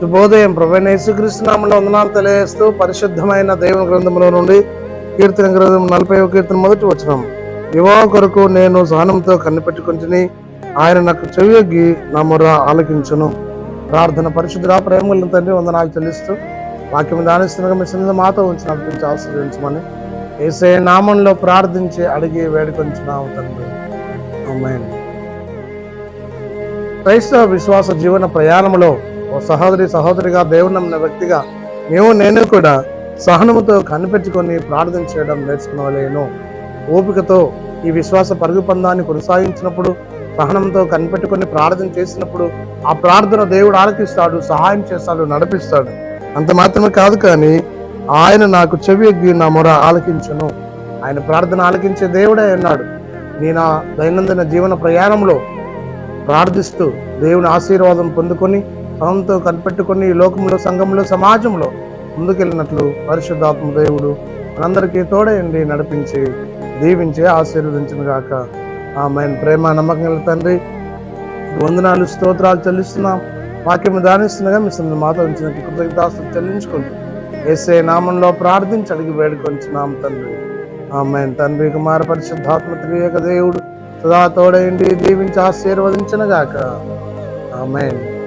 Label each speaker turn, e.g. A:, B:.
A: శుభోదయం. ప్రవీణ యేసుక్రీస్తునామంలో వందనాలు తెలియజేస్తూ పరిశుద్ధమైన దేవుని గ్రంథంలో నుండి కీర్తన గ్రంథం నలభై కీర్తన మొదటి వచ్చినాం యువ కొరకు నేను సహనంతో కనిపెట్టుకుంటుని ఆయన నాకు చెవియొగ్గి నా ఆలకించును. ప్రార్థన పరిశుద్ధ ప్రేమలను తండ్రి వందనాలు చెల్లిస్తూ వాక్యం దానిస్తున్న మీ సన్నిధి మాతో ఉంచి నడిపించి ఆశీర్వించమని ఏసే నామంలో ప్రార్థించి అడిగి వేడుకొంచున్నాము తండ్రి. ఆమేన్. క్రైస్తవ విశ్వాస జీవన ప్రయాణంలో ఓ సహోదరి సహోదరిగా దేవుడు నమ్మిన వ్యక్తిగా మేము నేను కూడా సహనముతో కనిపెట్టుకొని ప్రార్థన చేయడం నేర్చుకునవలేను. ఓపికతో ఈ విశ్వాస పరుగు పందాన్ని కొనసాగించినప్పుడు సహనంతో కనిపెట్టుకొని ప్రార్థన చేసినప్పుడు ఆ ప్రార్థన దేవుడు ఆలకిస్తాడు సహాయం చేస్తాడు నడిపిస్తాడు. అంత మాత్రమే కాదు కానీ ఆయన నాకు చెవి ఎగ్గి నా మొర ఆలకించును. ఆయన ప్రార్థన ఆలకించే దేవుడే అన్నాడు నీ నా దైనందిన జీవన ప్రయాణంలో ప్రార్థిస్తూ దేవుని ఆశీర్వాదం పొందుకొని సహంతో కనిపెట్టుకొని ఈ లోకంలో సంఘంలో సమాజంలో ముందుకెళ్ళినట్లు పరిశుద్ధాత్మ దేవుడు మనందరికీ తోడయండి నడిపించి దీవించి ఆశీర్వదించిన గాక. ఆమె ప్రేమ నమ్మకం తండ్రి వందనాలు స్తోత్రాలు చెల్లిస్తున్నాం. వాక్యం దానిస్తుండగా మీ సందు మాతో కృతజ్ఞతాస్తులు చెల్లించుకుంటూ ఏసే నామంలో ప్రార్థించి అడిగి వేడుకొంచున్నాం తండ్రి. ఆమె తండ్రి కుమార పరిశుద్ధాత్మ త్రియక దేవుడు సదా తోడయండి దీవించి ఆశీర్వదించిన గాక. ఆమెన్.